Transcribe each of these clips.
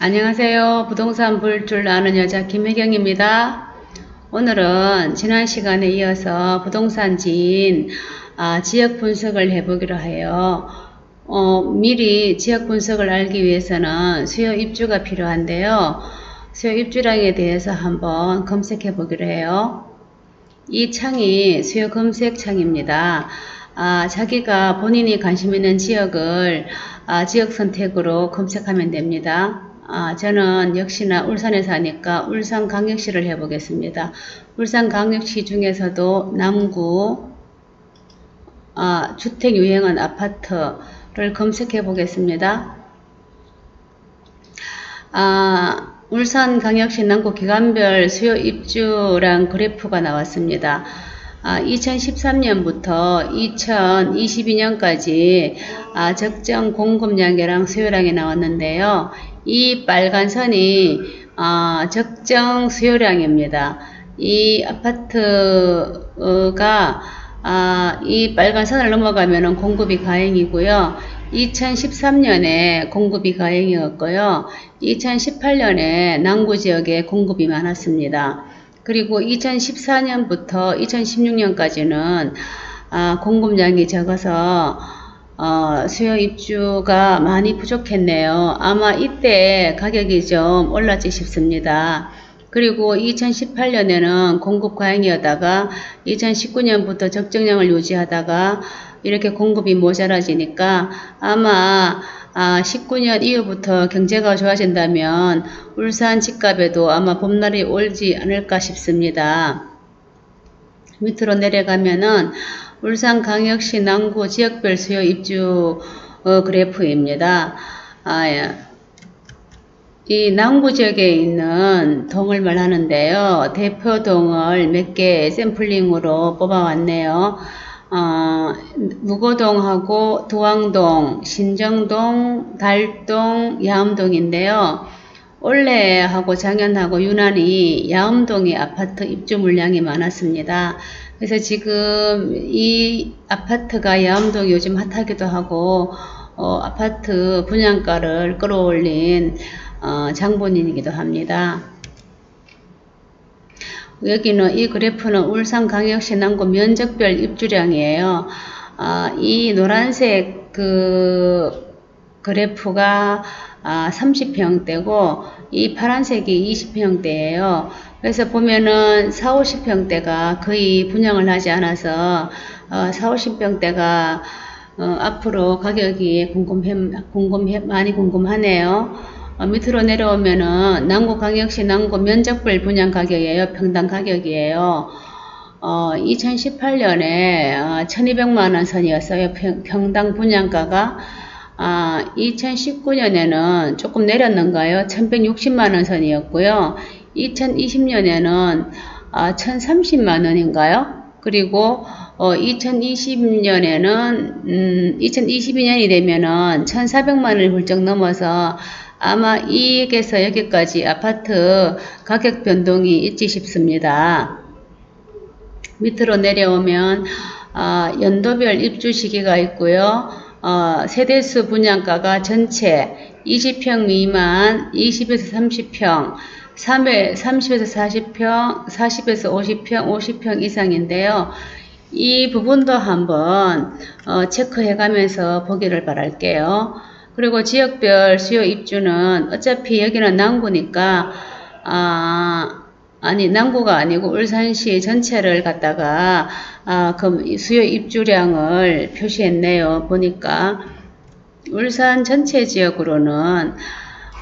안녕하세요. 부동산 불줄 아는 여자 김혜경입니다. 오늘은 지난 시간에 이어서 부동산 지인 아, 지역 분석을 해보기로 해요. 어, 미리 지역 분석을 알기 위해서는 수요 입주가 필요한데요. 수요 입주량에 대해서 한번 검색해 보기로 해요. 이 창이 수요 검색 창입니다. 아, 자기가 본인이 관심 있는 지역을 아, 지역 선택으로 검색하면 됩니다. 아, 저는 역시나 울산에 사니까 울산광역시를 해보겠습니다. 울산광역시 중에서도 남구 아, 주택 유행한 아파트를 검색해 보겠습니다. 아, 울산광역시 남구 기간별 수요 입주량 그래프가 나왔습니다. 아, 2013년부터 2022년까지 아, 적정 공급량이랑 수요량이 나왔는데요. 이 빨간 선이 아, 적정 수요량입니다. 이 아파트가 아, 이 빨간 선을 넘어가면 공급이 가행이고요. 2013년에 공급이 가행이었고요. 2018년에 남구 지역에 공급이 많았습니다. 그리고 2014년부터 2016년까지는 아, 공급량이 적어서 어, 수요 입주가 많이 부족했네요. 아마 이때 가격이 좀 올랐지 싶습니다. 그리고 2018년에는 공급 과잉이었다가 2019년부터 적정량을 유지하다가 이렇게 공급이 모자라지니까 아마 아, 19년 이후부터 경제가 좋아진다면 울산 집값에도 아마 봄날이 올지 않을까 싶습니다. 밑으로 내려가면은 울산광역시 남구 지역별 수요 입주 어, 그래프입니다. 아, 예. 이 남구 지역에 있는 동을 말하는데요. 대표 동을 몇 개 샘플링으로 뽑아왔네요. 어, 무거동하고 도왕동, 신정동, 달동, 야암동인데요. 올해하고 작년하고 유난히 야암동의 아파트 입주 물량이 많았습니다. 그래서 지금 이 아파트가 야암동 요즘 핫하기도 하고 어, 아파트 분양가를 끌어올린 어, 장본인이기도 합니다. 여기는 이 그래프는 울산광역시 남구 면적별 입주량이에요. 아, 이 노란색 그 그래프가 아, 30평대고 이 파란색이 20평대예요. 그래서 보면은 4, 50평대가 거의 분양을 하지 않아서 어, 4, 50평대가 어, 앞으로 가격이 궁금해, 궁금해, 많이 궁금하네요. 어, 밑으로 내려오면은 남구 광역시 남구 면적별 분양 가격이에요. 평당 가격이에요. 어, 2018년에 어, 1200만원 선이었어요. 평, 당 분양가가 아, 2019년에는 조금 내렸는가요? 1160만 원 선이었고요. 2020년에는 아, 1030만 원인가요? 그리고 어, 2020년에는 음, 2022년이 되면은 1,400만 원을 훌쩍 넘어서 아마 이익에서 여기까지 아파트 가격 변동이 있지 싶습니다. 밑으로 내려오면 어, 연도별 입주 시기가 있고요. 어, 세대수 분양가가 전체 20평 미만 20에서 30평 3회, 30에서 40평, 40에서 50평, 50평 이상인데요. 이 부분도 한번 어, 체크해 가면서 보기를 바랄게요. 그리고 지역별 수요 입주는 어차피 여기는 남구니까 아, 아니 남구가 아니고 울산시 전체를 갖다가 아, 그 수요 입주량을 표시했네요. 보니까 울산 전체 지역으로는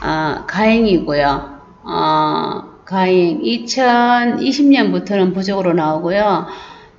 아, 가행이고요. 어, 가행 2020년부터는 부족으로 나오고요.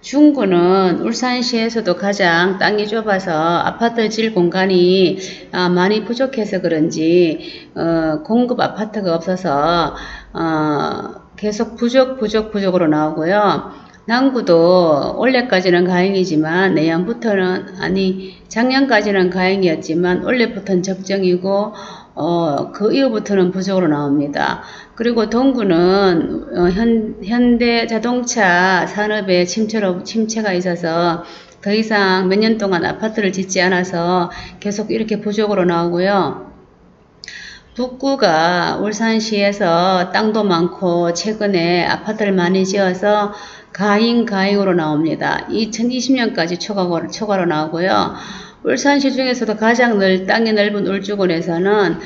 중구는 울산시에서도 가장 땅이 좁아서 아파트 질 공간이 아, 많이 부족해서 그런지 어, 공급 아파트가 없어서 어, 계속 부족 부족 부족으로 나오고요. 남구도 올해까지는 가행이지만 내년부터는 아니 작년까지는 가행이었지만 올해부터는 적정이고 어, 그 이후부터는 부족으로 나옵니다. 그리고 동구는 어, 현, 현대 자동차 산업에 침체로, 침체가 있어서 더 이상 몇 년 동안 아파트를 짓지 않아서 계속 이렇게 부족으로 나오고요. 북구가 울산시에서 땅도 많고 최근에 아파트를 많이 지어서 가인 가잉으로 나옵니다. 2020년까지 초과로, 초과로 나오고요. 울산시 중에서도 가장 넓, 땅이 넓은 울주군에서는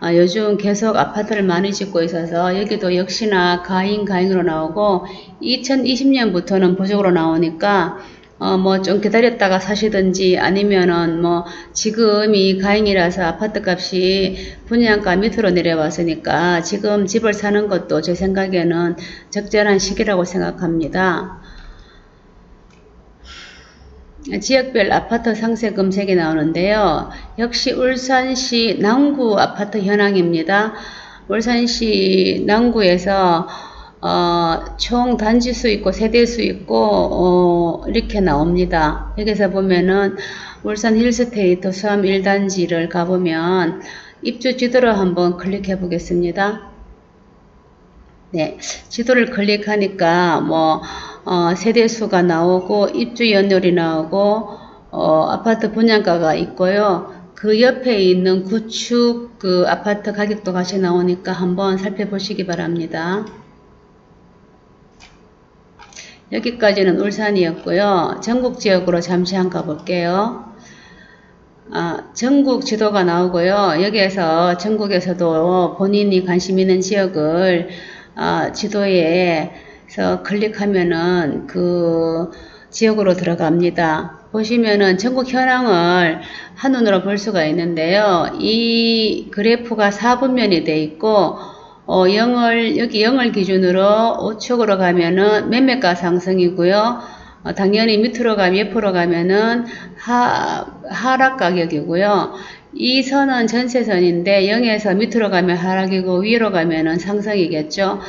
아, 요즘 계속 아파트를 많이 짓고 있어서 여기도 역시나 가인 가잉으로 나오고 2020년부터는 부족으로 나오니까 어, 뭐 좀 기다렸다가 사시든지 아니면은 뭐 지금이 가잉이라서 아파트 값이 분양가 밑으로 내려왔으니까 지금 집을 사는 것도 제 생각에는 적절한 시기라고 생각합니다. 지역별 아파트 상세 검색이 나오는데요. 역시 울산시 남구 아파트 현황입니다. 울산시 남구에서 어, 총 단지 수 있고 세대 수 있고 어, 이렇게 나옵니다. 여기서 보면은 울산 힐스테이트 수암 1단지를 가보면 입주 지도를 한번 클릭해 보겠습니다. 네, 지도를 클릭하니까 뭐 어, 세대 수가 나오고 입주 연료이 나오고 어, 아파트 분양가가 있고요. 그 옆에 있는 구축 그 아파트 가격도 같이 나오니까 한번 살펴보시기 바랍니다. 여기까지는 울산이었고요. 전국 지역으로 잠시 한 가볼게요. 아, 전국 지도가 나오고요. 여기에서 전국에서도 본인이 관심 있는 지역을 아, 지도에서 클릭하면은 그 지역으로 들어갑니다. 보시면은 전국 현황을 한눈으로 볼 수가 있는데요. 이 그래프가 4분면이 돼 있고 어, 0을, 여기 0을 기준으로 우측으로 가면은 매매가 상승이고요. 어, 당연히 밑으로 가면, 옆으로 가면은 하, 하락 가격이고요. 이 선은 전세선인데 0에서 밑으로 가면 하락이고 위로 가면은 상승이겠죠.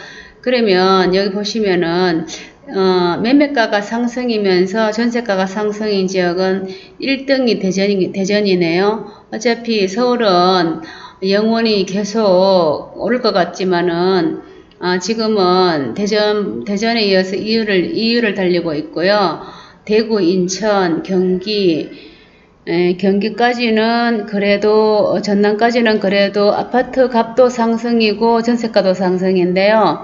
그러면 여기 보시면은 어, 매매가가 상승이면서 전세가가 상승인 지역은 1등이 대전이, 대전이네요. 어차피 서울은 영원히 계속 오를 것 같지만은 아, 지금은 대전 대전에 이어서 이유를 이유를 달리고 있고요. 대구, 인천, 경기 에, 경기까지는 그래도 전남까지는 그래도 아파트 값도 상승이고 전세가도 상승인데요.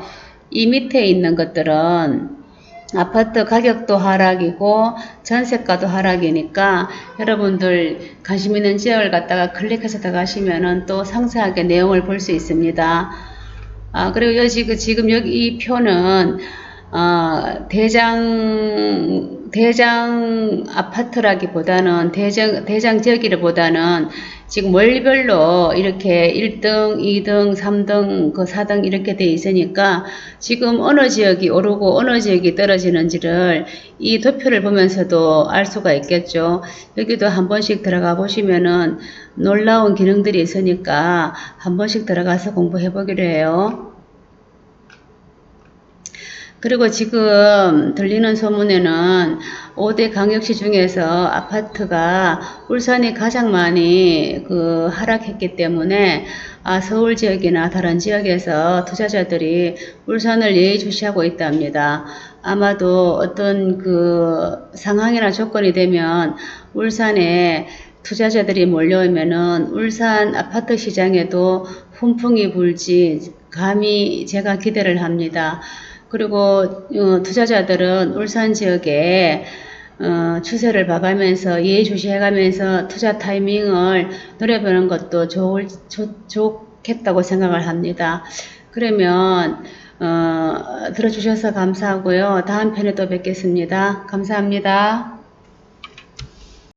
이 밑에 있는 것들은 아파트 가격도 하락이고 전세가도 하락이니까 여러분들 관심 있는 지역을 갖다가 클릭해서 들어가시면은 또 상세하게 내용을 볼 수 있습니다. 아, 그리고 여기 지금 여기 이 표는 어, 대장 대장 아파트라기보다는 대장 대장 지역이라보다는 지금 월별로 이렇게 1등, 2등, 3등, 그 4등 이렇게 돼 있으니까 지금 어느 지역이 오르고 어느 지역이 떨어지는지를 이 도표를 보면서도 알 수가 있겠죠. 여기도 한 번씩 들어가 보시면은 놀라운 기능들이 있으니까 한 번씩 들어가서 공부해 보기로 해요. 그리고 지금 들리는 소문에는 5대 강역시 중에서 아파트가 울산이 가장 많이 그 하락했기 때문에 아, 서울 지역이나 다른 지역에서 투자자들이 울산을 예의주시하고 있답니다. 아마도 어떤 그 상황이나 조건이 되면 울산에 투자자들이 몰려오면은 울산 아파트 시장에도 훈풍이 불지 감히 제가 기대를 합니다. 그리고 어, 투자자들은 울산 지역에 어, 추세를 봐가면서 예의주시해가면서 투자 타이밍을 노려보는 것도 좋을, 좋, 좋겠다고 생각을 합니다. 그러면 어, 들어주셔서 감사하고요. 다음 편에 또 뵙겠습니다. 감사합니다.